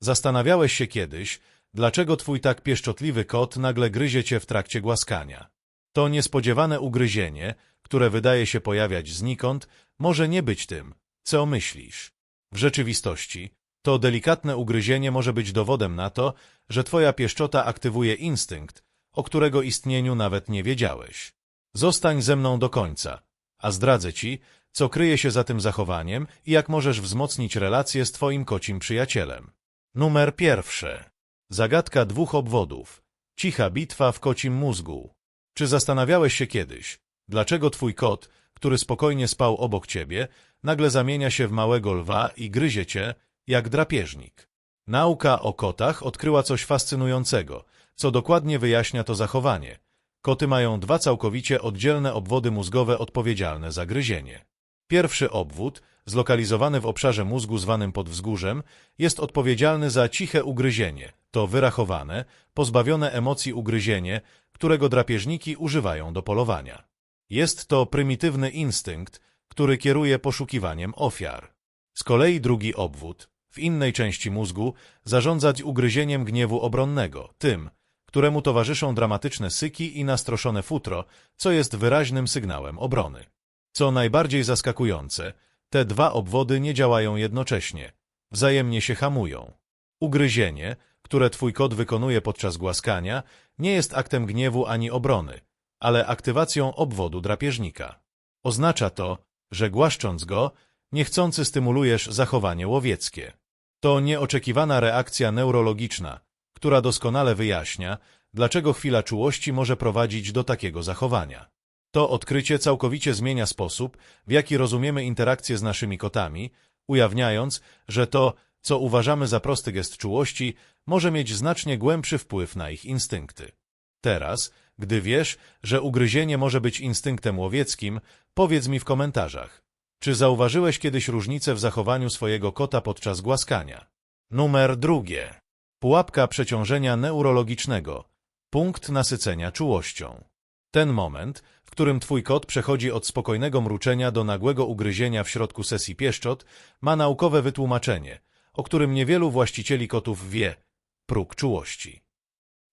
Zastanawiałeś się kiedyś, dlaczego twój tak pieszczotliwy kot nagle gryzie cię w trakcie głaskania. To niespodziewane ugryzienie, które wydaje się pojawiać znikąd, może nie być tym, co myślisz. W rzeczywistości to delikatne ugryzienie może być dowodem na to, że twoja pieszczota aktywuje instynkt, o którego istnieniu nawet nie wiedziałeś. Zostań ze mną do końca, a zdradzę ci, co kryje się za tym zachowaniem i jak możesz wzmocnić relacje z twoim kocim przyjacielem. Numer pierwszy. Zagadka dwóch obwodów. Cicha bitwa w kocim mózgu. Czy zastanawiałeś się kiedyś, dlaczego twój kot, który spokojnie spał obok ciebie, nagle zamienia się w małego lwa i gryzie cię, jak drapieżnik? Nauka o kotach odkryła coś fascynującego, co dokładnie wyjaśnia to zachowanie. Koty mają dwa całkowicie oddzielne obwody mózgowe odpowiedzialne za gryzienie. Pierwszy obwód, zlokalizowany w obszarze mózgu zwanym podwzgórzem, jest odpowiedzialny za ciche ugryzienie. To wyrachowane, pozbawione emocji ugryzienie, którego drapieżniki używają do polowania. Jest to prymitywny instynkt, który kieruje poszukiwaniem ofiar. Z kolei drugi obwód, w innej części mózgu, zarządza ugryzieniem gniewu obronnego, tym, któremu towarzyszą dramatyczne syki i nastroszone futro, co jest wyraźnym sygnałem obrony. Co najbardziej zaskakujące, te dwa obwody nie działają jednocześnie, wzajemnie się hamują. Ugryzienie, które twój kot wykonuje podczas głaskania, nie jest aktem gniewu ani obrony, ale aktywacją obwodu drapieżnika. Oznacza to, że głaszcząc go, niechcący stymulujesz zachowanie łowieckie. To nieoczekiwana reakcja neurologiczna, która doskonale wyjaśnia, dlaczego chwila czułości może prowadzić do takiego zachowania. To odkrycie całkowicie zmienia sposób, w jaki rozumiemy interakcje z naszymi kotami, ujawniając, że to, co uważamy za prosty gest czułości, może mieć znacznie głębszy wpływ na ich instynkty. Teraz, gdy wiesz, że ugryzienie może być instynktem łowieckim, powiedz mi w komentarzach, czy zauważyłeś kiedyś różnicę w zachowaniu swojego kota podczas głaskania? Numer drugie. Pułapka przeciążenia neurologicznego. Punkt nasycenia czułością. Ten moment, którym twój kot przechodzi od spokojnego mruczenia do nagłego ugryzienia w środku sesji pieszczot, ma naukowe wytłumaczenie, o którym niewielu właścicieli kotów wie – próg czułości.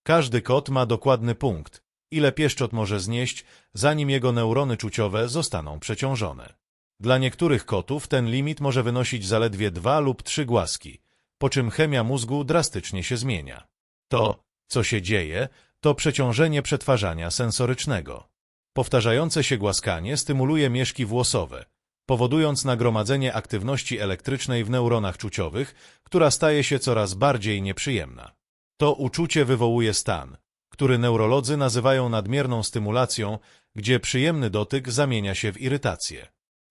Każdy kot ma dokładny punkt, ile pieszczot może znieść, zanim jego neurony czuciowe zostaną przeciążone. Dla niektórych kotów ten limit może wynosić zaledwie dwa lub trzy głaski, po czym chemia mózgu drastycznie się zmienia. To, co się dzieje, to przeciążenie przetwarzania sensorycznego. Powtarzające się głaskanie stymuluje mieszki włosowe, powodując nagromadzenie aktywności elektrycznej w neuronach czuciowych, która staje się coraz bardziej nieprzyjemna. To uczucie wywołuje stan, który neurolodzy nazywają nadmierną stymulacją, gdzie przyjemny dotyk zamienia się w irytację.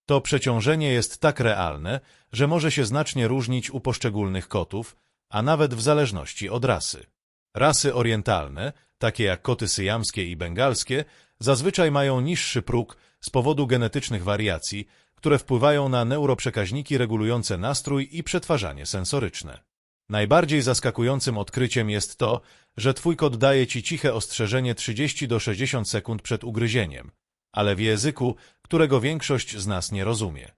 To przeciążenie jest tak realne, że może się znacznie różnić u poszczególnych kotów, a nawet w zależności od rasy. Rasy orientalne, takie jak koty syjamskie i bengalskie, zazwyczaj mają niższy próg z powodu genetycznych wariacji, które wpływają na neuroprzekaźniki regulujące nastrój i przetwarzanie sensoryczne. Najbardziej zaskakującym odkryciem jest to, że twój kot daje ci ciche ostrzeżenie 30 do 60 sekund przed ugryzieniem, ale w języku, którego większość z nas nie rozumie.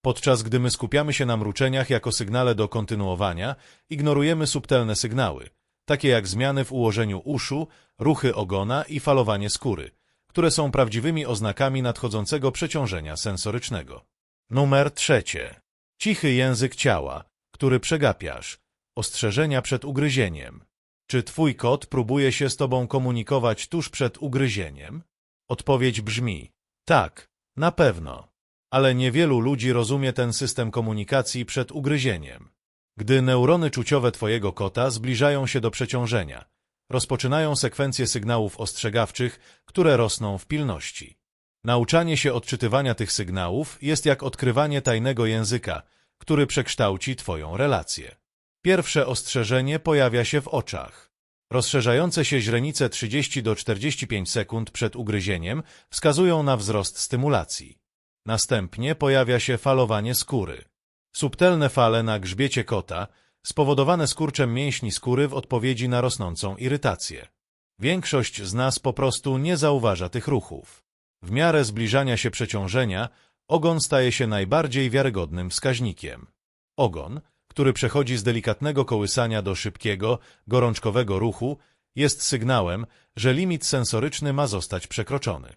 Podczas gdy my skupiamy się na mruczeniach jako sygnale do kontynuowania, ignorujemy subtelne sygnały, takie jak zmiany w ułożeniu uszu, ruchy ogona i falowanie skóry, które są prawdziwymi oznakami nadchodzącego przeciążenia sensorycznego. Numer trzecie. Cichy język ciała, który przegapiasz. Ostrzeżenia przed ugryzieniem. Czy twój kot próbuje się z tobą komunikować tuż przed ugryzieniem? Odpowiedź brzmi tak, na pewno. Ale niewielu ludzi rozumie ten system komunikacji przed ugryzieniem. Gdy neurony czuciowe twojego kota zbliżają się do przeciążenia, rozpoczynają sekwencje sygnałów ostrzegawczych, które rosną w pilności. Nauczanie się odczytywania tych sygnałów jest jak odkrywanie tajnego języka, który przekształci twoją relację. Pierwsze ostrzeżenie pojawia się w oczach. Rozszerzające się źrenice 30 do 45 sekund przed ugryzieniem wskazują na wzrost stymulacji. Następnie pojawia się falowanie skóry. Subtelne fale na grzbiecie kota, spowodowane skurczem mięśni skóry w odpowiedzi na rosnącą irytację. Większość z nas po prostu nie zauważa tych ruchów. W miarę zbliżania się przeciążenia, ogon staje się najbardziej wiarygodnym wskaźnikiem. Ogon, który przechodzi z delikatnego kołysania do szybkiego, gorączkowego ruchu, jest sygnałem, że limit sensoryczny ma zostać przekroczony.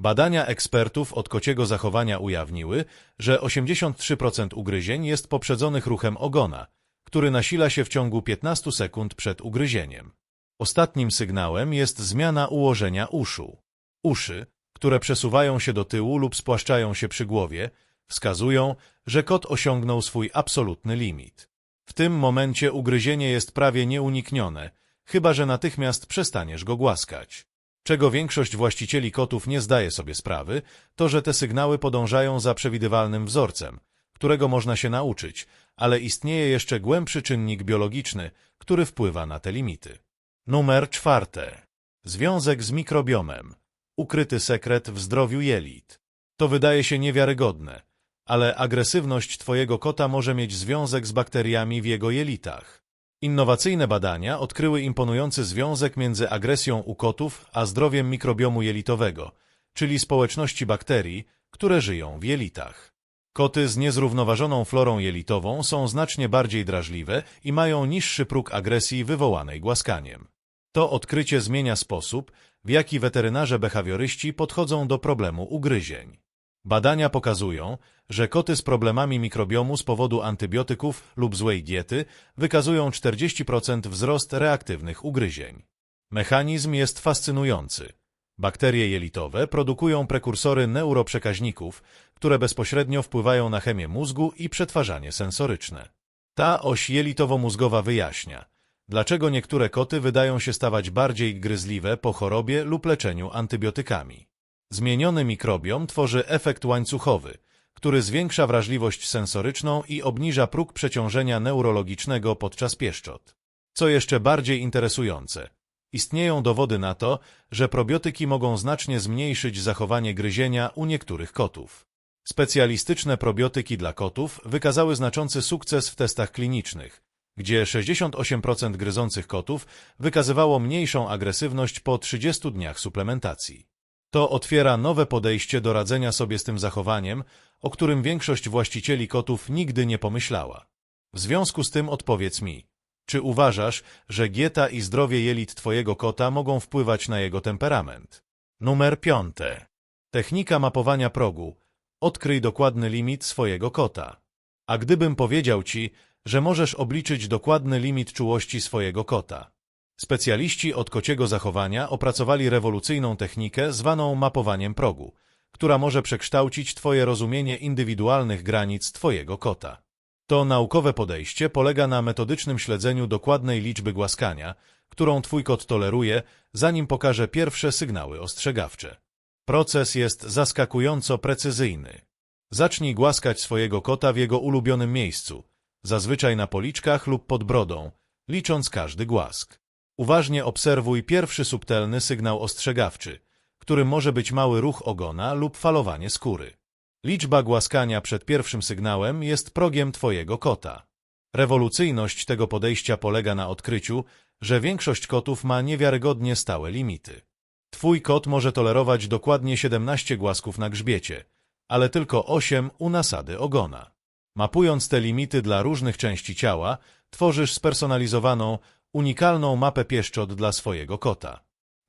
Badania ekspertów od kociego zachowania ujawniły, że 83% ugryzień jest poprzedzonych ruchem ogona, który nasila się w ciągu 15 sekund przed ugryzieniem. Ostatnim sygnałem jest zmiana ułożenia uszu. Uszy, które przesuwają się do tyłu lub spłaszczają się przy głowie, wskazują, że kot osiągnął swój absolutny limit. W tym momencie ugryzienie jest prawie nieuniknione, chyba że natychmiast przestaniesz go głaskać. Czego większość właścicieli kotów nie zdaje sobie sprawy, to że te sygnały podążają za przewidywalnym wzorcem, którego można się nauczyć, ale istnieje jeszcze głębszy czynnik biologiczny, który wpływa na te limity. Numer czwarte. Związek z mikrobiomem. Ukryty sekret w zdrowiu jelit. To wydaje się niewiarygodne, ale agresywność Twojego kota może mieć związek z bakteriami w jego jelitach. Innowacyjne badania odkryły imponujący związek między agresją u kotów a zdrowiem mikrobiomu jelitowego, czyli społeczności bakterii, które żyją w jelitach. Koty z niezrównoważoną florą jelitową są znacznie bardziej drażliwe i mają niższy próg agresji wywołanej głaskaniem. To odkrycie zmienia sposób, w jaki weterynarze behawioryści podchodzą do problemu ugryzień. Badania pokazują, że koty z problemami mikrobiomu z powodu antybiotyków lub złej diety wykazują 40% wzrost reaktywnych ugryzień. Mechanizm jest fascynujący. Bakterie jelitowe produkują prekursory neuroprzekaźników, które bezpośrednio wpływają na chemię mózgu i przetwarzanie sensoryczne. Ta oś jelitowo-mózgowa wyjaśnia, dlaczego niektóre koty wydają się stawać bardziej gryzliwe po chorobie lub leczeniu antybiotykami. Zmieniony mikrobiom tworzy efekt łańcuchowy, który zwiększa wrażliwość sensoryczną i obniża próg przeciążenia neurologicznego podczas pieszczot. Co jeszcze bardziej interesujące, istnieją dowody na to, że probiotyki mogą znacznie zmniejszyć zachowanie gryzienia u niektórych kotów. Specjalistyczne probiotyki dla kotów wykazały znaczący sukces w testach klinicznych, gdzie 68% gryzących kotów wykazywało mniejszą agresywność po 30 dniach suplementacji. To otwiera nowe podejście do radzenia sobie z tym zachowaniem, o którym większość właścicieli kotów nigdy nie pomyślała. W związku z tym odpowiedz mi, czy uważasz, że dieta i zdrowie jelit twojego kota mogą wpływać na jego temperament? Numer piąte. Technika mapowania progu. Odkryj dokładny limit swojego kota. A gdybym powiedział ci, że możesz obliczyć dokładny limit czułości swojego kota? Specjaliści od kociego zachowania opracowali rewolucyjną technikę zwaną mapowaniem progu, która może przekształcić Twoje rozumienie indywidualnych granic Twojego kota. To naukowe podejście polega na metodycznym śledzeniu dokładnej liczby głaskania, którą Twój kot toleruje, zanim pokaże pierwsze sygnały ostrzegawcze. Proces jest zaskakująco precyzyjny. Zacznij głaskać swojego kota w jego ulubionym miejscu, zazwyczaj na policzkach lub pod brodą, licząc każdy głask. Uważnie obserwuj pierwszy subtelny sygnał ostrzegawczy, którym może być mały ruch ogona lub falowanie skóry. Liczba głaskania przed pierwszym sygnałem jest progiem Twojego kota. Rewolucyjność tego podejścia polega na odkryciu, że większość kotów ma niewiarygodnie stałe limity. Twój kot może tolerować dokładnie 17 głasków na grzbiecie, ale tylko 8 u nasady ogona. Mapując te limity dla różnych części ciała, tworzysz spersonalizowaną, unikalną mapę pieszczot dla swojego kota.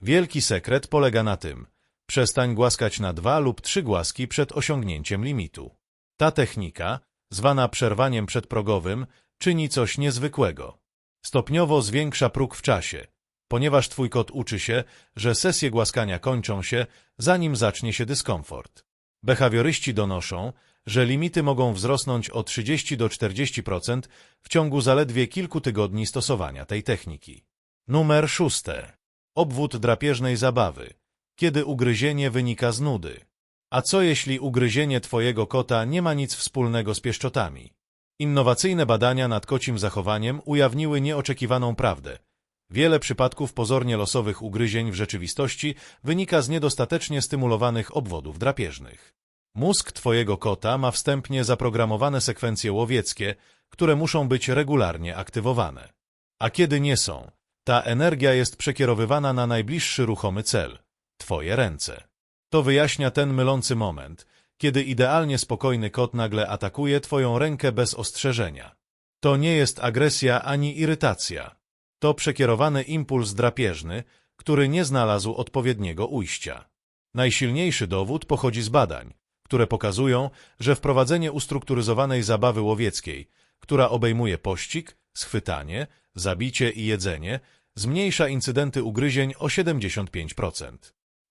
Wielki sekret polega na tym, przestań głaskać na dwa lub trzy głaski przed osiągnięciem limitu. Ta technika, zwana przerwaniem przedprogowym, czyni coś niezwykłego. Stopniowo zwiększa próg w czasie, ponieważ twój kot uczy się, że sesje głaskania kończą się, zanim zacznie się dyskomfort. Behawioryści donoszą, że limity mogą wzrosnąć o 30 do 40% w ciągu zaledwie kilku tygodni stosowania tej techniki. Numer szóste. Obwód drapieżnej zabawy. Kiedy ugryzienie wynika z nudy. A co jeśli ugryzienie twojego kota nie ma nic wspólnego z pieszczotami? Innowacyjne badania nad kocim zachowaniem ujawniły nieoczekiwaną prawdę. Wiele przypadków pozornie losowych ugryzień w rzeczywistości wynika z niedostatecznie stymulowanych obwodów drapieżnych. Mózg twojego kota ma wstępnie zaprogramowane sekwencje łowieckie, które muszą być regularnie aktywowane. A kiedy nie są, ta energia jest przekierowywana na najbliższy ruchomy cel – twoje ręce. To wyjaśnia ten mylący moment, kiedy idealnie spokojny kot nagle atakuje twoją rękę bez ostrzeżenia. To nie jest agresja ani irytacja. To przekierowany impuls drapieżny, który nie znalazł odpowiedniego ujścia. Najsilniejszy dowód pochodzi z badań, które pokazują, że wprowadzenie ustrukturyzowanej zabawy łowieckiej, która obejmuje pościg, schwytanie, zabicie i jedzenie, zmniejsza incydenty ugryzień o 75%.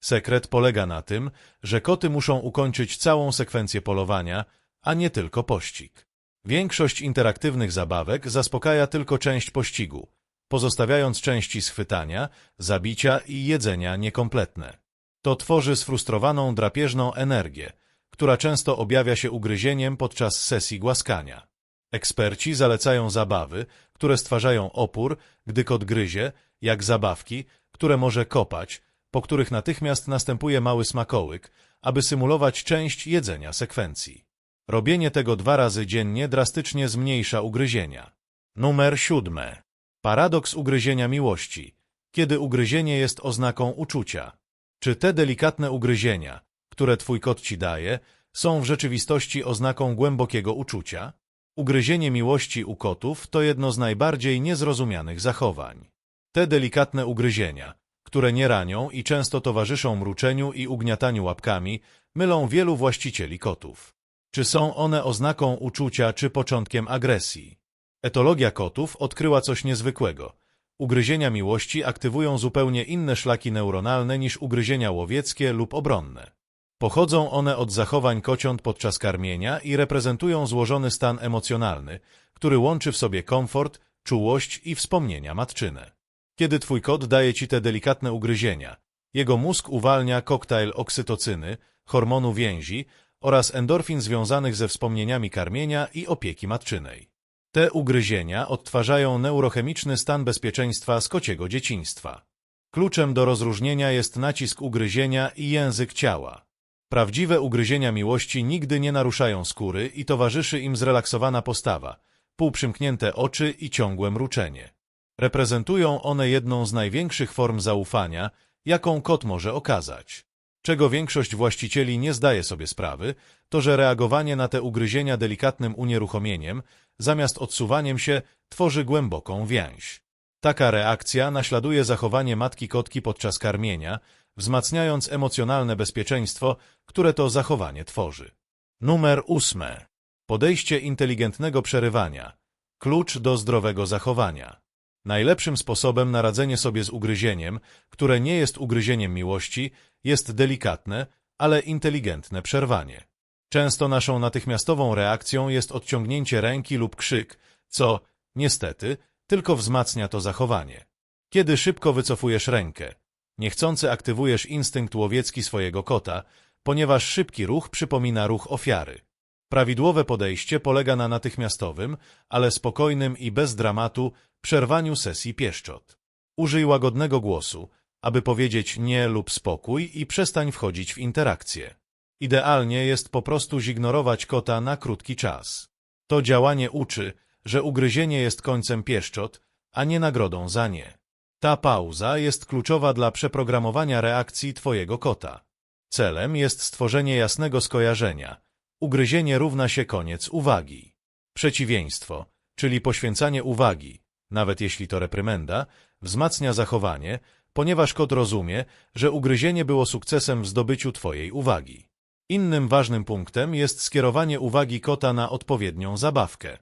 Sekret polega na tym, że koty muszą ukończyć całą sekwencję polowania, a nie tylko pościg. Większość interaktywnych zabawek zaspokaja tylko część pościgu, pozostawiając części schwytania, zabicia i jedzenia niekompletne. To tworzy sfrustrowaną drapieżną energię, która często objawia się ugryzieniem podczas sesji głaskania. Eksperci zalecają zabawy, które stwarzają opór, gdy kot gryzie, jak zabawki, które może kopać, po których natychmiast następuje mały smakołyk, aby symulować część jedzenia sekwencji. Robienie tego dwa razy dziennie drastycznie zmniejsza ugryzienia. Numer siódme. Paradoks ugryzienia miłości. Kiedy ugryzienie jest oznaką uczucia. Czy te delikatne ugryzienia, które twój kot ci daje, są w rzeczywistości oznaką głębokiego uczucia? Ugryzienie miłości u kotów to jedno z najbardziej niezrozumianych zachowań. Te delikatne ugryzienia, które nie ranią i często towarzyszą mruczeniu i ugniataniu łapkami, mylą wielu właścicieli kotów. Czy są one oznaką uczucia czy początkiem agresji? Etologia kotów odkryła coś niezwykłego. Ugryzienia miłości aktywują zupełnie inne szlaki neuronalne niż ugryzienia łowieckie lub obronne. Pochodzą one od zachowań kociąt podczas karmienia i reprezentują złożony stan emocjonalny, który łączy w sobie komfort, czułość i wspomnienia matczyne. Kiedy twój kot daje ci te delikatne ugryzienia, jego mózg uwalnia koktajl oksytocyny, hormonu więzi oraz endorfin związanych ze wspomnieniami karmienia i opieki matczynej. Te ugryzienia odtwarzają neurochemiczny stan bezpieczeństwa z kociego dzieciństwa. Kluczem do rozróżnienia jest nacisk ugryzienia i język ciała. Prawdziwe ugryzienia miłości nigdy nie naruszają skóry i towarzyszy im zrelaksowana postawa, półprzymknięte oczy i ciągłe mruczenie. Reprezentują one jedną z największych form zaufania, jaką kot może okazać. Czego większość właścicieli nie zdaje sobie sprawy, to że reagowanie na te ugryzienia delikatnym unieruchomieniem, zamiast odsuwaniem się, tworzy głęboką więź. Taka reakcja naśladuje zachowanie matki kotki podczas karmienia, wzmacniając emocjonalne bezpieczeństwo, które to zachowanie tworzy. Numer ósme. Podejście inteligentnego przerywania. Klucz do zdrowego zachowania. Najlepszym sposobem na radzenie sobie z ugryzieniem, które nie jest ugryzieniem miłości, jest delikatne, ale inteligentne przerwanie. Często naszą natychmiastową reakcją jest odciągnięcie ręki lub krzyk, co, niestety, tylko wzmacnia to zachowanie. Kiedy szybko wycofujesz rękę, niechcący aktywujesz instynkt łowiecki swojego kota, ponieważ szybki ruch przypomina ruch ofiary. Prawidłowe podejście polega na natychmiastowym, ale spokojnym i bez dramatu przerwaniu sesji pieszczot. Użyj łagodnego głosu, aby powiedzieć nie lub spokój i przestań wchodzić w interakcję. Idealnie jest po prostu zignorować kota na krótki czas. To działanie uczy, że ugryzienie jest końcem pieszczot, a nie nagrodą za nie. Ta pauza jest kluczowa dla przeprogramowania reakcji Twojego kota. Celem jest stworzenie jasnego skojarzenia. Ugryzienie równa się koniec uwagi. Przeciwieństwo, czyli poświęcanie uwagi, nawet jeśli to reprymenda, wzmacnia zachowanie, ponieważ kot rozumie, że ugryzienie było sukcesem w zdobyciu Twojej uwagi. Innym ważnym punktem jest skierowanie uwagi kota na odpowiednią zabawkę.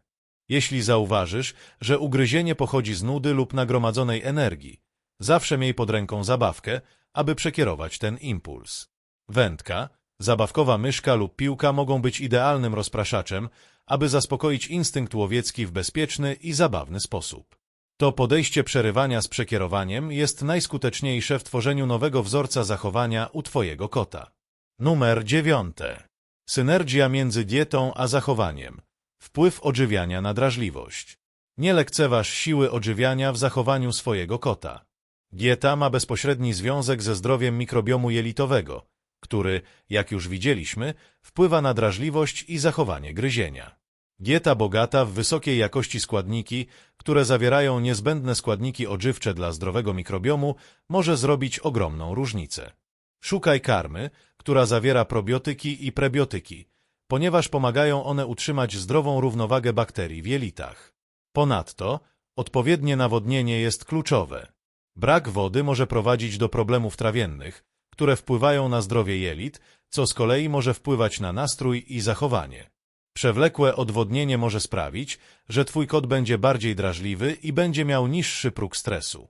Jeśli zauważysz, że ugryzienie pochodzi z nudy lub nagromadzonej energii, zawsze miej pod ręką zabawkę, aby przekierować ten impuls. Wędka, zabawkowa myszka lub piłka mogą być idealnym rozpraszaczem, aby zaspokoić instynkt łowiecki w bezpieczny i zabawny sposób. To podejście przerywania z przekierowaniem jest najskuteczniejsze w tworzeniu nowego wzorca zachowania u Twojego kota. Numer dziewiąte. Synergia między dietą a zachowaniem. Wpływ odżywiania na drażliwość. Nie lekceważ siły odżywiania w zachowaniu swojego kota. Dieta ma bezpośredni związek ze zdrowiem mikrobiomu jelitowego, który, jak już widzieliśmy, wpływa na drażliwość i zachowanie gryzienia. Dieta bogata w wysokiej jakości składniki, które zawierają niezbędne składniki odżywcze dla zdrowego mikrobiomu, może zrobić ogromną różnicę. Szukaj karmy, która zawiera probiotyki i prebiotyki, ponieważ pomagają one utrzymać zdrową równowagę bakterii w jelitach. Ponadto, odpowiednie nawodnienie jest kluczowe. Brak wody może prowadzić do problemów trawiennych, które wpływają na zdrowie jelit, co z kolei może wpływać na nastrój i zachowanie. Przewlekłe odwodnienie może sprawić, że twój kot będzie bardziej drażliwy i będzie miał niższy próg stresu.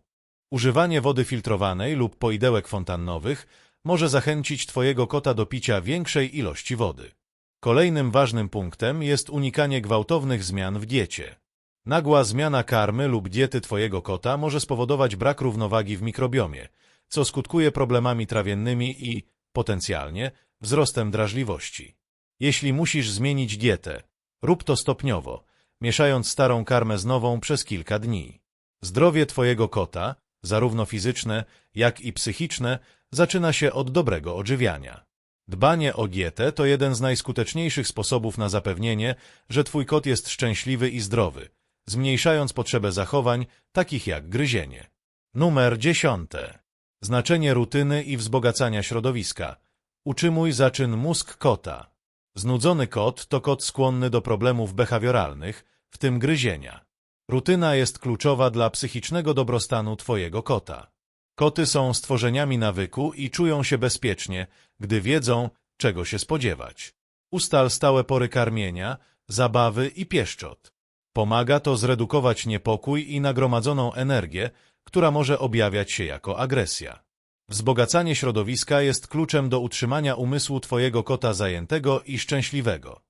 Używanie wody filtrowanej lub poidełek fontannowych może zachęcić twojego kota do picia większej ilości wody. Kolejnym ważnym punktem jest unikanie gwałtownych zmian w diecie. Nagła zmiana karmy lub diety twojego kota może spowodować brak równowagi w mikrobiomie, co skutkuje problemami trawiennymi i, potencjalnie, wzrostem drażliwości. Jeśli musisz zmienić dietę, rób to stopniowo, mieszając starą karmę z nową przez kilka dni. Zdrowie twojego kota, zarówno fizyczne, jak i psychiczne, zaczyna się od dobrego odżywiania. Dbanie o dietę to jeden z najskuteczniejszych sposobów na zapewnienie, że twój kot jest szczęśliwy i zdrowy, zmniejszając potrzebę zachowań, takich jak gryzienie. Numer dziesiąte. Znaczenie rutyny i wzbogacania środowiska. Utrzymuj zaczyn mózg kota. Znudzony kot to kot skłonny do problemów behawioralnych, w tym gryzienia. Rutyna jest kluczowa dla psychicznego dobrostanu twojego kota. Koty są stworzeniami nawyku i czują się bezpiecznie, gdy wiedzą, czego się spodziewać. Ustal stałe pory karmienia, zabawy i pieszczot. Pomaga to zredukować niepokój i nagromadzoną energię, która może objawiać się jako agresja. Wzbogacanie środowiska jest kluczem do utrzymania umysłu Twojego kota zajętego i szczęśliwego.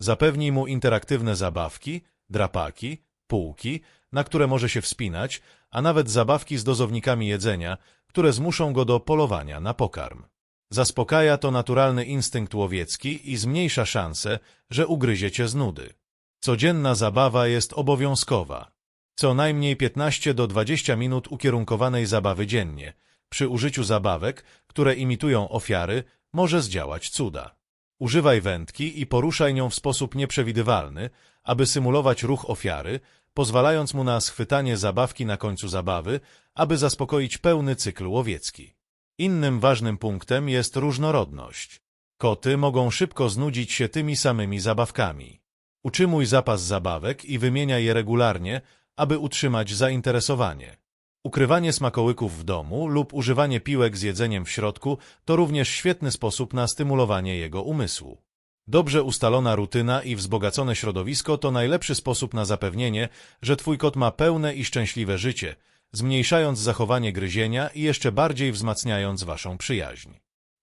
Zapewnij mu interaktywne zabawki, drapaki, półki, na które może się wspinać, a nawet zabawki z dozownikami jedzenia, które zmuszą go do polowania na pokarm. Zaspokaja to naturalny instynkt łowiecki i zmniejsza szanse, że ugryzie cię z nudy. Codzienna zabawa jest obowiązkowa. Co najmniej 15 do 20 minut ukierunkowanej zabawy dziennie. Przy użyciu zabawek, które imitują ofiary, może zdziałać cuda. Używaj wędki i poruszaj nią w sposób nieprzewidywalny, aby symulować ruch ofiary, pozwalając mu na schwytanie zabawki na końcu zabawy, aby zaspokoić pełny cykl łowiecki. Innym ważnym punktem jest różnorodność. Koty mogą szybko znudzić się tymi samymi zabawkami. Utrzymuj zapas zabawek i wymieniaj je regularnie, aby utrzymać zainteresowanie. Ukrywanie smakołyków w domu lub używanie piłek z jedzeniem w środku to również świetny sposób na stymulowanie jego umysłu. Dobrze ustalona rutyna i wzbogacone środowisko to najlepszy sposób na zapewnienie, że Twój kot ma pełne i szczęśliwe życie, zmniejszając zachowanie gryzienia i jeszcze bardziej wzmacniając Waszą przyjaźń.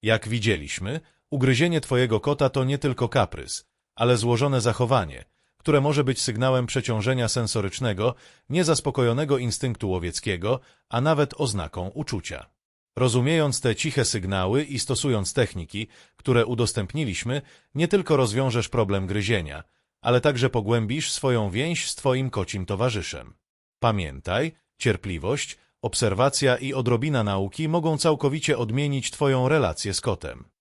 Jak widzieliśmy, ugryzienie Twojego kota to nie tylko kaprys, ale złożone zachowanie, które może być sygnałem przeciążenia sensorycznego, niezaspokojonego instynktu łowieckiego, a nawet oznaką uczucia. Rozumiejąc te ciche sygnały i stosując techniki, które udostępniliśmy, nie tylko rozwiążesz problem gryzienia, ale także pogłębisz swoją więź z Twoim kocim towarzyszem. Pamiętaj, cierpliwość, obserwacja i odrobina nauki mogą całkowicie odmienić Twoją relację z kotem.